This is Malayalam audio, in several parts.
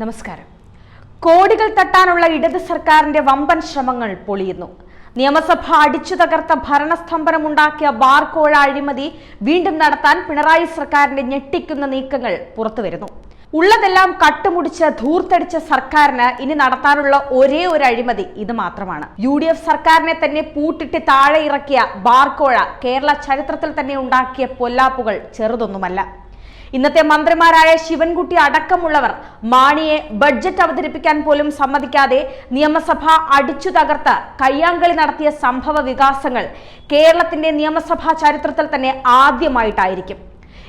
നമസ്കാരം. കോടികൾ തട്ടാനുള്ള ഇടത് സർക്കാരിന്റെ വമ്പൻ ശ്രമങ്ങൾ പൊളിയുന്നു. നിയമസഭ അടിച്ചു തകർത്ത ഭരണസ്തംഭനമുണ്ടാക്കിയ ബാർ കോഴ അഴിമതി വീണ്ടും നടത്താൻ പിണറായി സർക്കാരിന്റെ ഞെട്ടിക്കുന്ന നീക്കങ്ങൾ പുറത്തുവരുന്നു. ഉള്ളതെല്ലാം കട്ടുമുടിച്ച് ധൂർത്തടിച്ച സർക്കാരിന് ഇനി നടത്താനുള്ള ഒരേ ഒരു അഴിമതി ഇത് മാത്രമാണ്. യു ഡി എഫ് സർക്കാരിനെ തന്നെ പൂട്ടിട്ട് താഴെ ഇറക്കിയ ബാർക്കോഴ കേരള ചരിത്രത്തിൽ തന്നെ ഉണ്ടാക്കിയ പൊല്ലാപ്പുകൾ ചെറുതൊന്നുമല്ല. ഇന്നത്തെ മന്ത്രിമാരായ ശിവൻകുട്ടി അടക്കമുള്ളവർ മാണിയെ ബഡ്ജറ്റ് അവതരിപ്പിക്കാൻ പോലും സമ്മതിക്കാതെ നിയമസഭ അടിച്ചു തകർത്ത് കയ്യാങ്കളി നടത്തിയ സംഭവ വികാസങ്ങൾ കേരളത്തിന്റെ നിയമസഭാ ചരിത്രത്തിൽ തന്നെ ആദ്യമായിട്ടായിരിക്കും.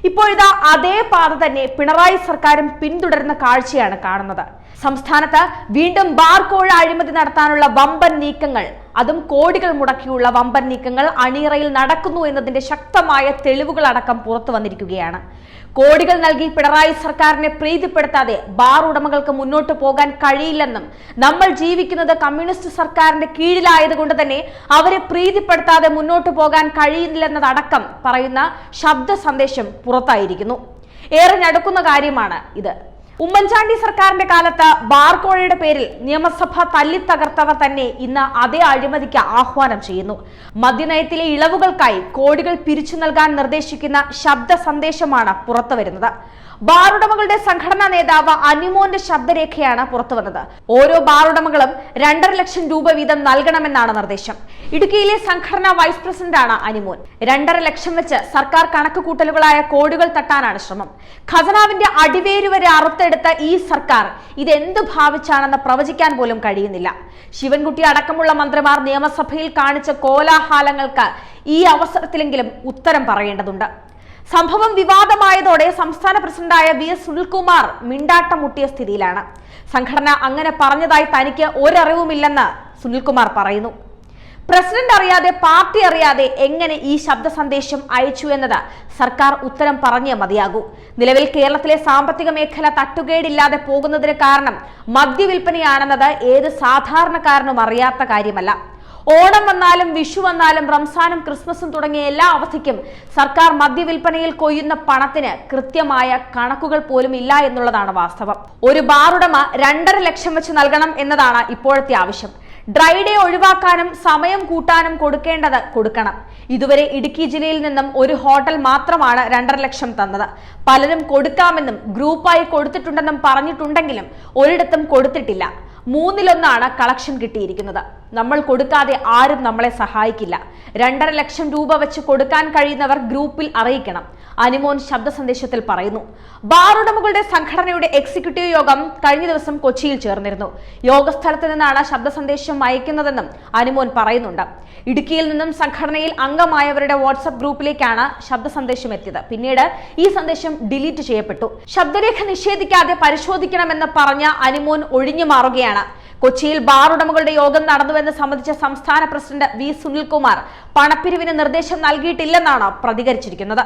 ഇപ്പോഴിതാ അതേ പാത തന്നെ പിണറായി സർക്കാരും പിന്തുടരുന്ന കാഴ്ചയാണ് കാണുന്നത്. സംസ്ഥാനത്ത് വീണ്ടും ബാർ കോഴ അഴിമതി നടത്താനുള്ള വമ്പൻ നീക്കങ്ങൾ അതും കോടികൾ മുടക്കിയുള്ള വമ്പൻ നീക്കങ്ങൾ അണിയറയിൽ നടക്കുന്നു എന്നതിന്റെ ശക്തമായ തെളിവുകൾ അടക്കം പുറത്തു വന്നിരിക്കുകയാണ്. കോടികൾ നൽകി പിണറായി സർക്കാരിനെ പ്രീതിപ്പെടുത്താതെ ബാർ ഉടമകൾക്ക് മുന്നോട്ട് പോകാൻ കഴിയില്ലെന്നും നമ്മൾ ജീവിക്കുന്നത് കമ്മ്യൂണിസ്റ്റ് സർക്കാരിന്റെ കീഴിലായതുകൊണ്ട് തന്നെ അവരെ പ്രീതിപ്പെടുത്താതെ മുന്നോട്ട് പോകാൻ കഴിയില്ലെന്നതടക്കം പറയുന്ന ശബ്ദ സന്ദേശം പുറത്തായിരിക്കുന്നു. ഏറെ ഞടുക്കുന്ന കാര്യമാണ് ഇത്. ഉമ്മൻചാണ്ടി സർക്കാരിന്റെ കാലത്ത് ബാർക്കോഴയുടെ പേരിൽ നിയമസഭ തല്ലിത്തകർത്തവർ തന്നെ ഇന്ന് അതേ അഴിമതിക്ക് ആഹ്വാനം ചെയ്യുന്നു. മദ്യനയത്തിലെ ഇളവുകൾക്കായി കോടികൾ പിരിച്ചു നൽകാൻ നിർദ്ദേശിക്കുന്ന ശബ്ദ സന്ദേശമാണ് പുറത്തുവരുന്നത് ബാറുടമകളുടെ സംഘടനാ നേതാവ് അനിമോന്റെ ശബ്ദരേഖയാണ് പുറത്തുവന്നത് ഓരോ ബാറുടമകളും രണ്ടര ലക്ഷം രൂപ വീതം നൽകണമെന്നാണ് നിർദ്ദേശം. ഇടുക്കിയിലെ സംഘടനാ വൈസ് പ്രസിഡന്റാണ് അനിമോൻ. രണ്ടര ലക്ഷം വെച്ച് സർക്കാർ കണക്കുകൂട്ടലുകളായ കോടികൾ തട്ടാനാണ് ശ്രമം. ഖജനാവിന്റെ അടിവേര് വരെ അറുത്തെടുത്ത ഈ സർക്കാർ ഇതെന്ത് ഭാവിച്ചാണെന്ന് പ്രവചിക്കാൻ പോലും കഴിയുന്നില്ല. ശിവൻകുട്ടി അടക്കമുള്ള മന്ത്രിമാർ നിയമസഭയിൽ കാണിച്ച കോലാഹാലങ്ങൾക്ക് ഈ അവസരത്തിലെങ്കിലും ഉത്തരം പറയേണ്ടതുണ്ട്. സംഭവം വിവാദമായതോടെ സംസ്ഥാന പ്രസിഡന്റായ വി എസ് സുനിൽകുമാർ മിണ്ടാട്ടം മുട്ടിയ സ്ഥിതിയിലാണ്. സംഘടന അങ്ങനെ പറഞ്ഞതായി തനിക്ക് ഒരറിവുമില്ലെന്ന് സുനിൽകുമാർ പറയുന്നു. പ്രസിഡന്റ് അറിയാതെ പാർട്ടി അറിയാതെ എങ്ങനെ ഈ ശബ്ദ സന്ദേശം അയച്ചു എന്നത് സർക്കാർ ഉത്തരം പറഞ്ഞേ മതിയാകൂ. നിലവിൽ കേരളത്തിലെ സാമ്പത്തിക മേഖല തട്ടുകേടില്ലാതെ പോകുന്നതിന് കാരണം മദ്യവിൽപ്പനയാണെന്നത് ഏത് സാധാരണക്കാരനും അറിയാത്ത കാര്യമല്ല. ഓണം വന്നാലും വിഷു വന്നാലും റംസാനും ക്രിസ്മസും തുടങ്ങിയ എല്ലാ അവധിക്കും സർക്കാർ മദ്യവിൽപ്പനയിൽ കൊയ്യുന്ന പണത്തിന് കൃത്യമായ കണക്കുകൾ പോലും ഇല്ല എന്നുള്ളതാണ് വാസ്തവം. ഒരു ബാറുടമ രണ്ടര ലക്ഷം വെച്ച് നൽകണം എന്നതാണ് ഇപ്പോഴത്തെ ആവശ്യം. ഡ്രൈ ഡേ ഒഴിവാക്കാനും സമയം കൂട്ടാനും കൊടുക്കേണ്ടത് കൊടുക്കണം. ഇതുവരെ ഇടുക്കി ജില്ലയിൽ നിന്നും ഒരു ഹോട്ടൽ മാത്രമാണ് രണ്ടര ലക്ഷം തന്നത്. പലരും കൊടുക്കാമെന്നും ഗ്രൂപ്പായി കൊടുത്തിട്ടുണ്ടെന്നും പറഞ്ഞിട്ടുണ്ടെങ്കിലും ഒരിടത്തും കൊടുത്തിട്ടില്ല. മൂന്നിലൊന്നാണ് കളക്ഷൻ കിട്ടിയിരിക്കുന്നത്. നമ്മൾ കൊടുക്കാതെ ആരും നമ്മളെ സഹായിക്കില്ല. രണ്ടര ലക്ഷം രൂപ വെച്ച് കൊടുക്കാൻ കഴിയുന്നവർ ഗ്രൂപ്പിൽ അറിയിക്കണം. അനുമോൻ ശബ്ദ സന്ദേശത്തിൽ പറയുന്നു. ബാർ ഉടമകളുടെ സംഘടനയുടെ എക്സിക്യൂട്ടീവ് യോഗം കഴിഞ്ഞ ദിവസം കൊച്ചിയിൽ ചേർന്നിരുന്നു. യോഗസ്ഥലത്ത് നിന്നാണ് ശബ്ദ സന്ദേശം അയക്കുന്നതെന്നും അനുമോൻ പറയുന്നുണ്ട്. ഇടുക്കിയിൽ നിന്നും സംഘടനയിൽ അംഗമായവരുടെ വാട്സപ്പ് ഗ്രൂപ്പിലേക്കാണ് ശബ്ദ സന്ദേശം എത്തിയത് പിന്നീട് ഈ സന്ദേശം ഡിലീറ്റ് ചെയ്യപ്പെട്ടു. ശബ്ദരേഖ നിഷേധിക്കാതെ പരിശോധിക്കണമെന്ന് പറഞ്ഞ അനുമോൻ ഒഴിഞ്ഞു മാറുകയാണ്. കൊച്ചിയിൽ ബാർ ഉടമകളുടെ യോഗം നടന്നുവെന്ന് സംബന്ധിച്ച സംസ്ഥാന പ്രസിഡന്റ് വി സുനിൽകുമാർ പണപ്പിരിവിന് നിർദ്ദേശം നൽകിയിട്ടില്ലെന്നാണ് പ്രതികരിച്ചിരിക്കുന്നത്